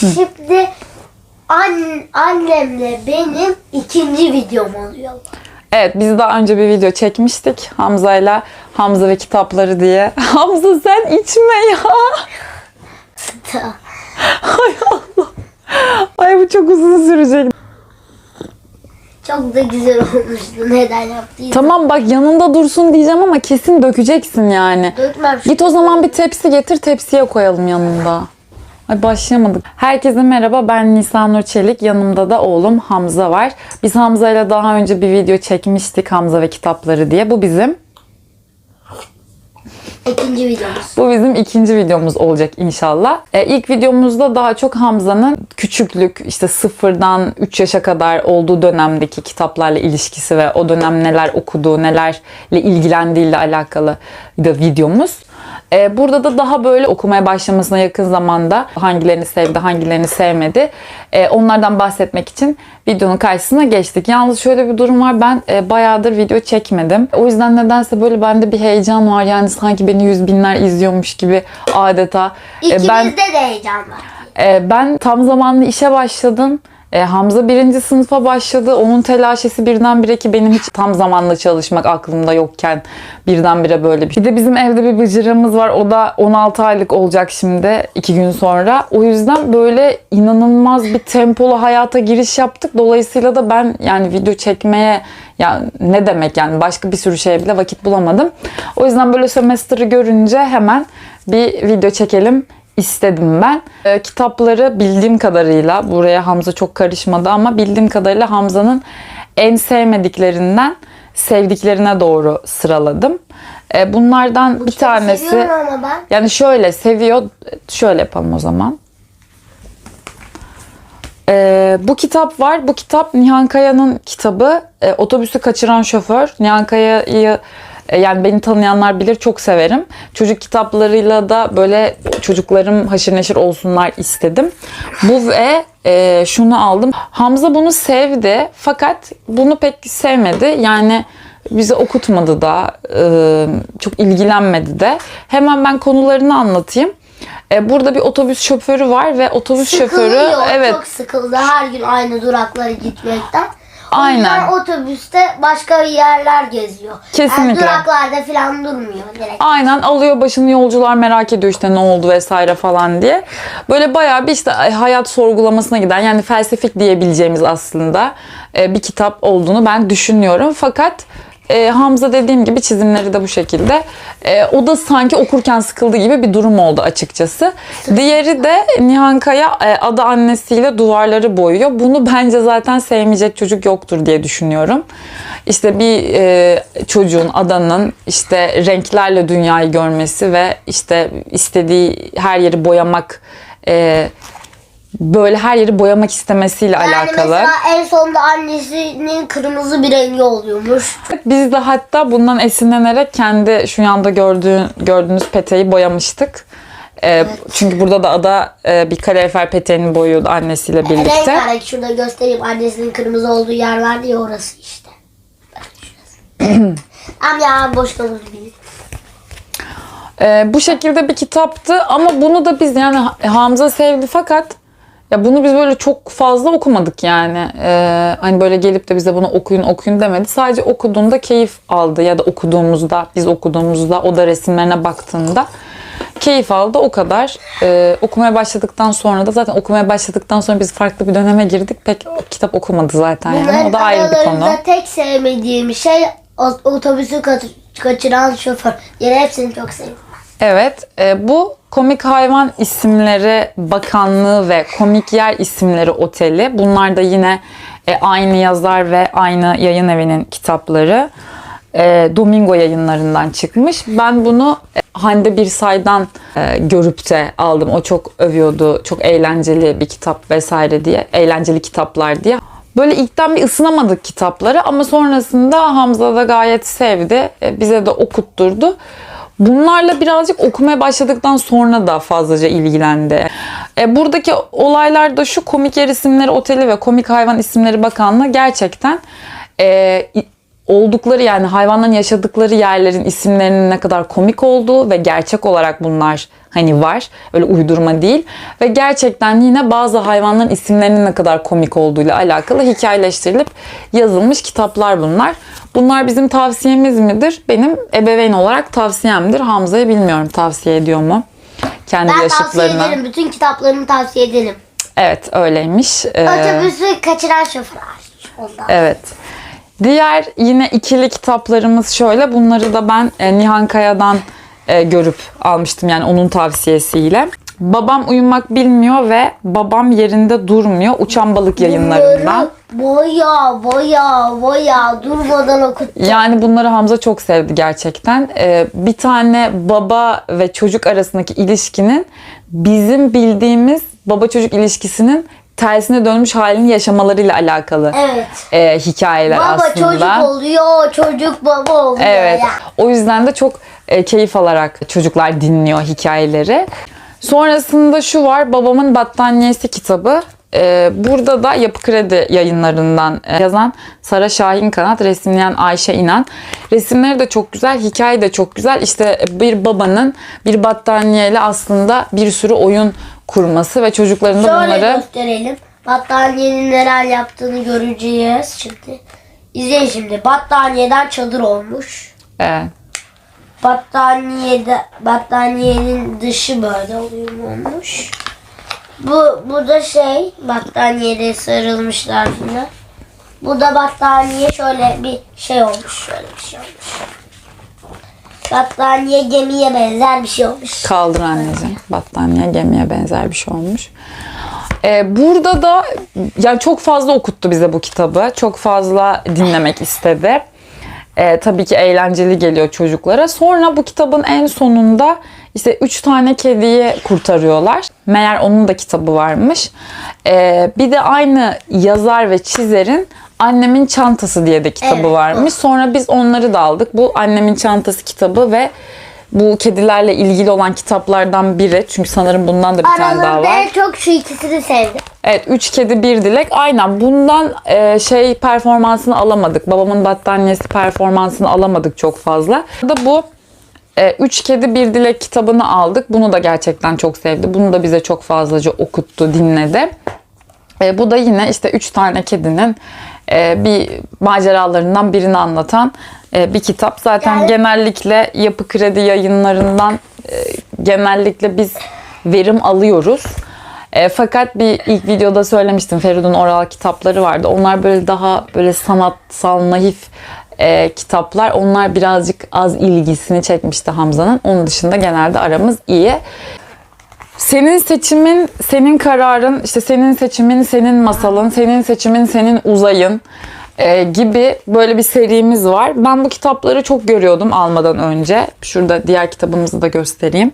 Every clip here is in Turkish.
Şimdi an, annemle benim ikinci videom oluyor. Evet biz daha önce bir video çekmiştik Hamza'yla Hamza ve kitapları diye. Hamza sen içme ya. Ay Allah. Ay bu çok uzun sürecek. Çok da güzel olmuştu. Neden yaptıydım? Tamam bak yanında dursun diyeceğim ama kesin dökeceksin yani. Dökmem. Git o zaman bir tepsi getir tepsiye koyalım yanında. Ay başlayamadık. Herkese merhaba ben Nisanur Çelik. Yanımda da oğlum Hamza var. Biz Hamza ile daha önce bir video çekmiştik Hamza ve kitapları diye. Bu bizim İkinci videomuz. Bu bizim ikinci videomuz olacak inşallah. Ee, ilk videomuzda daha çok Hamza'nın küçüklük işte sıfırdan 3 yaşa kadar olduğu dönemdeki kitaplarla ilişkisi ve o dönem neler okuduğu, nelerle ilgilendiğiyle alakalı da videomuz. Ee, burada da daha böyle okumaya başlamasına yakın zamanda hangilerini sevdi, hangilerini sevmedi. Ee, onlardan bahsetmek için videonun karşısına geçtik. Yalnız şöyle bir durum var. Ben e, bayağıdır video çekmedim. O yüzden nedense böyle bende bir heyecan var. Yani sanki beni yüz binler izliyormuş gibi adeta. Ee, İkimizde ben de heyecan var. e, ben tam zamanlı işe başladım. E, Hamza birinci sınıfa başladı. Onun telaşesi birdenbire ki benim hiç tam zamanlı çalışmak aklımda yokken birdenbire böyle bir. Bir de bizim evde bir bıcırımız var. O da 16 aylık olacak şimdi iki gün sonra. O yüzden böyle inanılmaz bir tempolu hayata giriş yaptık. Dolayısıyla da ben yani video çekmeye ya ne demek yani başka bir sürü şeye bile vakit bulamadım. O yüzden böyle semester'ı görünce hemen bir video çekelim istedim ben. E, kitapları bildiğim kadarıyla buraya Hamza çok karışmadı ama bildiğim kadarıyla Hamza'nın en sevmediklerinden sevdiklerine doğru sıraladım. E, bunlardan bir Çok tanesi ama ben. yani şöyle seviyor. Şöyle yapalım o zaman. Ee, bu kitap var. Bu kitap Nihan Kaya'nın kitabı. Ee, otobüsü kaçıran şoför. Nihan Kaya'yı yani beni tanıyanlar bilir çok severim. Çocuk kitaplarıyla da böyle çocuklarım haşır neşir olsunlar istedim. Bu ve e, şunu aldım. Hamza bunu sevdi fakat bunu pek sevmedi. Yani bize okutmadı da e, çok ilgilenmedi de. Hemen ben konularını anlatayım. E, Burada bir otobüs şoförü var ve otobüs şoförü Sıkılıyor. evet Çok sıkıldı her gün aynı duraklara gitmekten. Aynen. yüzden otobüste başka yerler geziyor. Kesinlikle. Yani duraklarda falan durmuyor direkt. Aynen alıyor başını yolcular merak ediyor işte ne oldu vesaire falan diye. Böyle bayağı bir işte hayat sorgulamasına giden yani felsefik diyebileceğimiz aslında e, bir kitap olduğunu ben düşünüyorum. Fakat e, Hamza dediğim gibi çizimleri de bu şekilde. E, o da sanki okurken sıkıldı gibi bir durum oldu açıkçası. Diğeri de Nihan Kaya e, ada annesiyle duvarları boyuyor. Bunu bence zaten sevmeyecek çocuk yoktur diye düşünüyorum. İşte bir e, çocuğun adanın işte renklerle dünyayı görmesi ve işte istediği her yeri boyamak e, böyle her yeri boyamak istemesiyle Yani alakalı. mesela en sonunda annesinin kırmızı bir rengi oluyormuş. Biz de hatta bundan esinlenerek kendi şu yanda gördüğün, gördüğünüz peteği boyamıştık. Ee, Çünkü burada da ada e, bir kalorifer peteğini boyuyordu annesiyle birlikte. Rengarenk şurada göstereyim annesinin kırmızı olduğu yer vardı ya orası işte. Ama ya boş kalır. Ee, bu şekilde bir kitaptı ama bunu da biz yani Hamza sevdi fakat ya bunu biz böyle çok fazla okumadık yani. Ee, hani böyle gelip de bize bunu okuyun okuyun demedi. Sadece okuduğunda keyif aldı ya da okuduğumuzda biz okuduğumuzda o da resimlerine baktığında keyif aldı o kadar. Ee, okumaya başladıktan sonra da zaten okumaya başladıktan sonra biz farklı bir döneme girdik. Pek kitap okumadı zaten yani. O da ayrı bir konu. tek sevmediğim şey otobüsü kaç- kaçıran şoför. Yine hepsini çok sevdim. Evet, e, bu Komik Hayvan İsimleri Bakanlığı ve Komik Yer İsimleri Oteli. Bunlar da yine e, aynı yazar ve aynı yayın evinin kitapları. E, Domingo yayınlarından çıkmış. Ben bunu e, Hande Birsay'dan e, görüp de aldım. O çok övüyordu. Çok eğlenceli bir kitap vesaire diye. Eğlenceli kitaplar diye. Böyle ilkten bir ısınamadık kitapları ama sonrasında Hamza da gayet sevdi. E, bize de okutturdu. Bunlarla birazcık okumaya başladıktan sonra da fazlaca ilgilendi. E, buradaki olaylar da şu komik yer isimleri oteli ve komik hayvan isimleri bakanlığı gerçekten e, oldukları yani hayvanların yaşadıkları yerlerin isimlerinin ne kadar komik olduğu ve gerçek olarak bunlar hani var. Öyle uydurma değil. Ve gerçekten yine bazı hayvanların isimlerinin ne kadar komik olduğuyla alakalı hikayeleştirilip yazılmış kitaplar bunlar. Bunlar bizim tavsiyemiz midir? Benim ebeveyn olarak tavsiyemdir. Hamza'ya bilmiyorum tavsiye ediyor mu? Kendi Ben tavsiye yaşıtlarına. ederim. Bütün kitaplarımı tavsiye ederim. Evet öyleymiş. Ee, Otobüsü kaçıran şoför. Ondan. Evet. Diğer yine ikili kitaplarımız şöyle. Bunları da ben e, Nihan Kaya'dan e, görüp almıştım yani onun tavsiyesiyle. Babam uyumak bilmiyor ve babam yerinde durmuyor. Uçan balık yayınlarından. Boya boya boya durmadan okuttu. Yani bunları Hamza çok sevdi gerçekten. Ee, bir tane baba ve çocuk arasındaki ilişkinin bizim bildiğimiz baba çocuk ilişkisinin tersine dönmüş halini yaşamalarıyla alakalı Evet. e, hikayeler Baba aslında. çocuk oluyor, çocuk baba oluyor. Evet. ya. O yüzden de çok e, keyif alarak çocuklar dinliyor hikayeleri. Sonrasında şu var. Babamın Battaniyesi kitabı. E, burada da Yapı Kredi yayınlarından e, yazan Sara Şahin Kanat, resimleyen Ayşe İnan. Resimleri de çok güzel, hikaye de çok güzel. İşte bir babanın bir battaniyeyle aslında bir sürü oyun kurması ve çocukların da Şöyle bunları gösterelim. Battaniyenin neler yaptığını göreceğiz şimdi. İzleyin şimdi. Battaniyeden çadır olmuş. Evet. Battaniyede battaniyenin dışı böyle oyun olmuş. Bu bu da şey battaniyede sarılmışlar filan. Bu da battaniye şöyle bir şey olmuş. Şöyle bir şey olmuş. Battaniye gemiye benzer bir şey olmuş. Kaldır anneciğim. Battaniye gemiye benzer bir şey olmuş. Ee, burada da yani çok fazla okuttu bize bu kitabı. Çok fazla dinlemek istedi. Ee, tabii ki eğlenceli geliyor çocuklara. Sonra bu kitabın en sonunda işte üç tane kediyi kurtarıyorlar. Meğer onun da kitabı varmış. Ee, bir de aynı yazar ve çizerin Annemin Çantası diye de kitabı Evet, varmış. Sonra biz onları da aldık. Bu Annemin Çantası kitabı ve bu kedilerle ilgili olan kitaplardan biri. Çünkü sanırım bundan da bir tane daha Aralarında var. en çok şu ikisini sevdim. Evet, üç kedi bir dilek. Aynen bundan e, şey performansını alamadık. Babamın battaniyesi performansını alamadık çok fazla. Da bu e, Üç Kedi Bir Dilek kitabını aldık. Bunu da gerçekten çok sevdi. Bunu da bize çok fazlaca okuttu, dinledi. E, bu da yine işte üç tane kedinin bir maceralarından birini anlatan e, bir kitap. Zaten Yani- genellikle Yapı Kredi yayınlarından e, genellikle biz verim alıyoruz. E, fakat bir ilk videoda söylemiştim Feridun oral kitapları vardı. Onlar böyle daha böyle sanatsal, naif e, kitaplar. Onlar birazcık az ilgisini çekmişti Hamza'nın. Onun dışında genelde aramız iyi. Senin seçimin, senin kararın, işte senin seçimin, senin masalın, senin seçimin, senin uzayın e, gibi böyle bir serimiz var. Ben bu kitapları çok görüyordum almadan önce. Şurada diğer kitabımızı da göstereyim.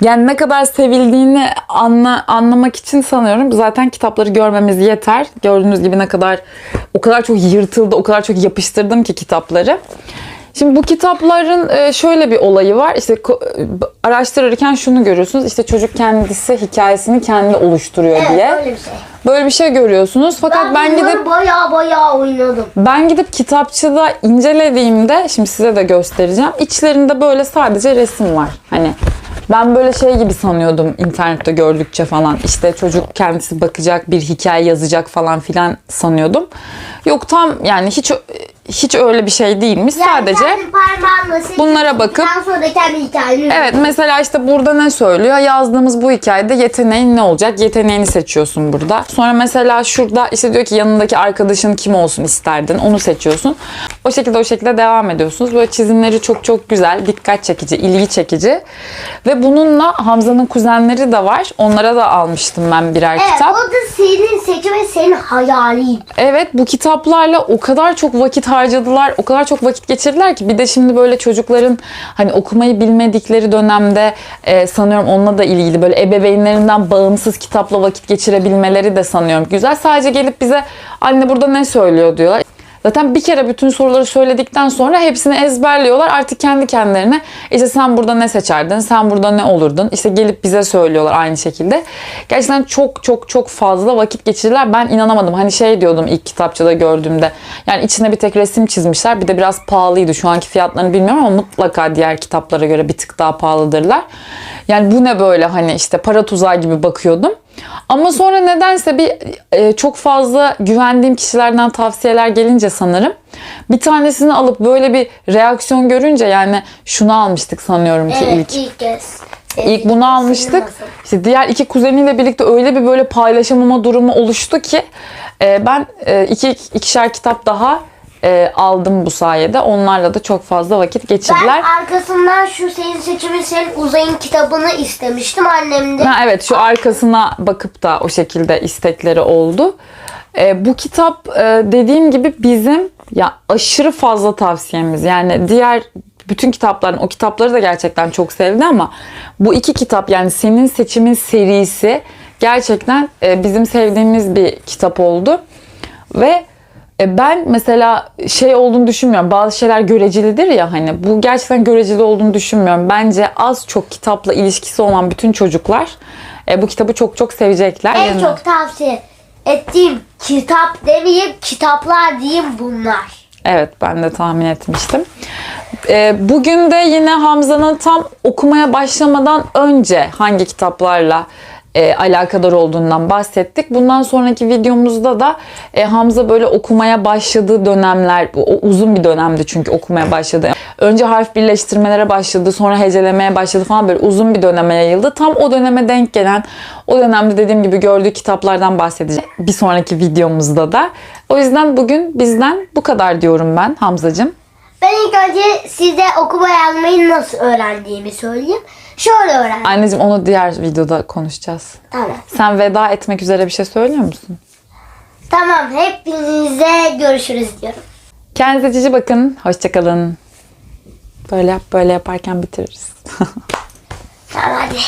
Yani ne kadar sevildiğini anla, anlamak için sanıyorum zaten kitapları görmemiz yeter. Gördüğünüz gibi ne kadar o kadar çok yırtıldı, o kadar çok yapıştırdım ki kitapları. Şimdi bu kitapların e, şöyle bir olayı var. İşte araştırırken şunu görüyorsunuz. İşte çocuk kendisi hikayesini kendi oluşturuyor Evet diye. öyle bir şey. Böyle bir şey görüyorsunuz. Fakat Ben, ben, gidip baya baya oynadım. ben gidip kitapçıda incelediğimde şimdi size de göstereceğim. İçlerinde böyle sadece resim var. Hani ben böyle şey gibi sanıyordum internette gördükçe falan. İşte çocuk kendisi bakacak, bir hikaye yazacak falan filan sanıyordum. Yok tam yani hiç hiç öyle bir şey değilmiş. Yani Sadece bunlara bakıp- Ondan sonra kendi hikayeni Evet mesela işte burada ne söylüyor? Yazdığımız bu hikayede yeteneğin ne olacak? Yeteneğini seçiyorsun burada. Sonra mesela şurada işte diyor ki yanındaki arkadaşın kim olsun isterdin? Onu seçiyorsun. O şekilde o şekilde devam ediyorsunuz. Böyle çizimleri çok çok güzel, dikkat çekici, ilgi çekici. Ve bununla Hamza'nın kuzenleri de var. Onlara da almıştım ben birer Evet kitap. o da senin seçim ve senin hayalin. Evet bu kitaplarla o kadar çok vakit harcadılar, o kadar çok vakit geçirdiler ki bir de şimdi böyle çocukların hani okumayı bilmedikleri dönemde e, sanıyorum onunla da ilgili böyle ebeveynlerinden bağımsız kitapla vakit geçirebilmeleri de sanıyorum güzel. Sadece gelip bize anne burada ne söylüyor diyorlar. Zaten bir kere bütün soruları söyledikten sonra hepsini ezberliyorlar. Artık kendi kendilerine işte sen burada ne seçerdin, sen burada ne olurdun. İşte gelip bize söylüyorlar aynı şekilde. Gerçekten çok çok çok fazla vakit geçirdiler. Ben inanamadım. Hani şey diyordum ilk kitapçıda gördüğümde. Yani içine bir tek resim çizmişler. Bir de biraz pahalıydı. Şu anki fiyatlarını bilmiyorum ama mutlaka diğer kitaplara göre bir tık daha pahalıdırlar. Yani bu ne böyle hani işte para tuzağı gibi bakıyordum. Ama sonra nedense bir e, çok fazla güvendiğim kişilerden tavsiyeler gelince sanırım bir tanesini alıp böyle bir reaksiyon görünce yani şunu almıştık sanıyorum ki Evet ilk. ilk kez. İlk bunu almıştık. İşte diğer iki kuzeniyle birlikte öyle bir böyle paylaşamama durumu oluştu ki e, ben e, iki ikişer kitap daha e, aldım bu sayede. Onlarla da çok fazla vakit geçirdiler. Ben arkasından şu senin seçimin senin uzayın kitabını istemiştim annem de. Ha, evet şu arkasına bakıp da o şekilde istekleri oldu. E, bu kitap e, dediğim gibi bizim ya aşırı fazla tavsiyemiz. Yani diğer bütün kitapların o kitapları da gerçekten çok sevdi ama bu iki kitap yani senin seçimin serisi gerçekten e, bizim sevdiğimiz bir kitap oldu. Ve ben mesela şey olduğunu düşünmüyorum. Bazı şeyler görecelidir ya hani. Bu gerçekten göreceli olduğunu düşünmüyorum. Bence az çok kitapla ilişkisi olan bütün çocuklar e, bu kitabı çok çok sevecekler. En Yani- çok tavsiye ettiğim kitap demeyeyim kitaplar diyeyim bunlar. Evet ben de tahmin etmiştim. E, bugün de yine Hamza'nın tam okumaya başlamadan önce hangi kitaplarla e, alakadar olduğundan bahsettik. Bundan sonraki videomuzda da e, Hamza böyle okumaya başladığı dönemler, o uzun bir dönemdi çünkü okumaya başladı. Önce harf birleştirmelere başladı, sonra hecelemeye başladı falan böyle uzun bir döneme yayıldı. Tam o döneme denk gelen, o dönemde dediğim gibi gördüğü kitaplardan bahsedeceğim bir sonraki videomuzda da. O yüzden bugün bizden bu kadar diyorum ben Hamzacığım. Ben ilk önce size okuma yazmayı nasıl öğrendiğimi söyleyeyim. Şöyle öğrendim. Anneciğim onu diğer videoda konuşacağız. Tamam. Sen veda etmek üzere bir şey söylüyor musun? Tamam hepinize görüşürüz diyorum. Kendinize cici bakın. Hoşçakalın. Böyle yap böyle yaparken bitiririz. Tamam hadi.